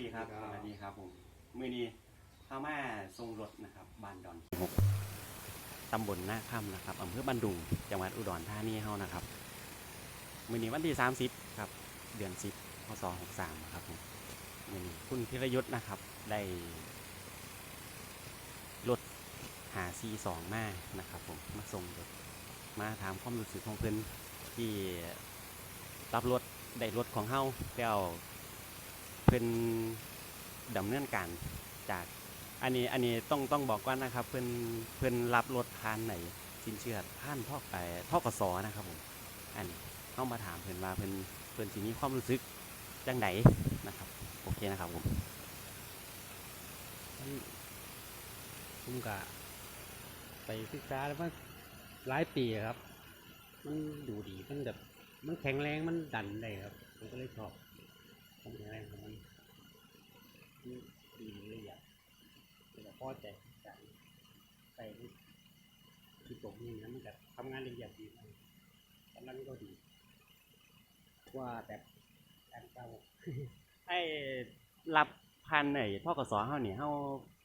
ดีครับครับสวัสดีครับผมมือนี้เข้ามาทรงรถนะครับบ้านดอนหกตำบลหน้าค่ำนะครับอำเภอบันดุงจังหวัดอุดรธานีเฮานะครับมือนี้วันที่30ครับเดือน10พศ63ครับผมมือนี้คุณพิรยุทธ์นะครับได้รถหาซีสองมานะครับผมมาส่งรถมาถามความรู้สึกของเพิ่นที่รับรถได้รถของเฮาแล้ว เพิ่นดำเนินการจากอันนี้อันนี้ต้องต้องบอกก่อนนะครับเพิ่นเพิ่นรับรถพานไหนสินเชื่อผ่านพ่อไอ้พ่อกสนะครับผมอันนี้เข้ามาถามเพิ่นว่าเพิ่นเพิ่นสิมีความรู้สึกจังไดนะครับโอเคนะครับผมผมกะไปศึกษาแล้วมันหลายปีครับ มันดูดีมันแบบมันแข็งแรงมันดันได้ครับผมก็เลยชอบความแข็งแรงของมัน มันดีเลยอยากแต่พอใจการไปที่ตกนี่นะมันจะทำงานได้อย่างดีมากกำลังก็ดีกว่าแบบการเก่าไอ้รับพันไอ้พ่อกสเฮานี่เฮา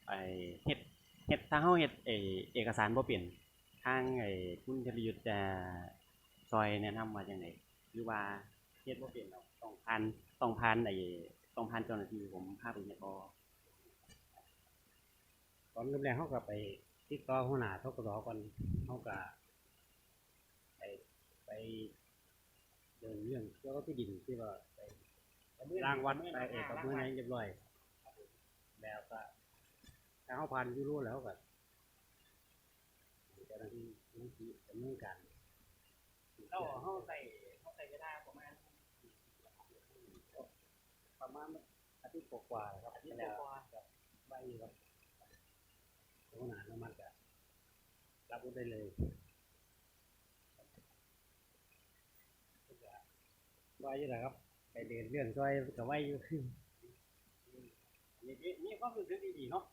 ไอ้เฮ็ดเฮ็ดถ้าเฮาเฮ็ดไอ้เอกสารบ่เป็นทางไอ้คุณธรยุทธ์จะซอยแนะนำว่าจังไดหรือว่าเฮ็ดบ่เป็นเราต้องผ่านต้องผ่านไอ้ ต้องผ่านเจ้าหน้าที่ผมพาไปเฮ็ดบ่ตอนแรกเขาก็ไปติดต่อหัวหน้าทกศก่อนเขาก็ไปไปเดินเรื่องเกี่ยวกับที่ดินที่ว่าไปร่างวัดไปเอกกับเมื่อไหร่เรียบร้อยแล้วก็ถ้าเขาผ่านอยูรู้แล้วก็เจ้าหน้าที่นั่นคือดำเนินการแล้วเฮาใส่เฮาใส่เวลาประมาณ ประมาณอา ทิตย์กว่าๆครับอาทิตย์กว่าครับใบครับหัวหน้าอนุมัติก็รับรถได้เลยว่าอยู่นะครับไปเดินเรื่องซอยกับว่าอยู่มีมีความรู้สึกดีๆเนาะ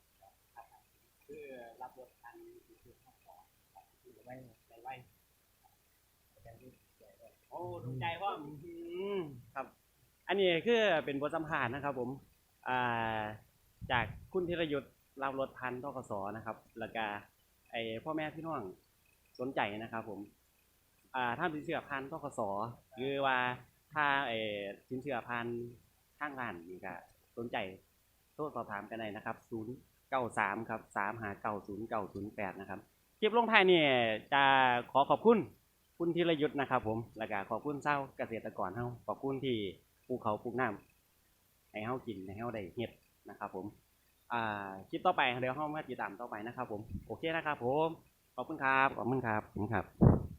คือรับบททันคือพ่อกสไว้ใจไว้โอ้ถูกใจว่าครับ อันนี้คือเป็นบทสัมภาษณ์นะครับผมจากคุณธีรยุทธ์รับรถพันธ์ทกสนะครับแล้วก็ไอพ่อแม่พี่น้องสนใจนะครับผมอ่าถ้าสินเชื่อพันทกสหรือว่าถ้าไอสินเชื่อพันข้างร้านนี่ก็สนใจโทรสอบถามกันได้นะครับ093ครับ3590908นะครับคลิปลงท้ายนี่จะขอขอบคุณคุณธีรยุทธ์นะครับผมแล้วก็ขอบคุณเจ้าเกษตรกรเฮาขอบคุณที่ ภูเขาภูน้ำให้เฮากินให้เฮาได้เฮ็ดนะครับผมอ่าคลิปต่อไปเดี๋ยวเฮามาติดตามต่อไปนะครับผมโอเคนะครับผมขอบคุณครับขอบคุณครับขอบคุณครับ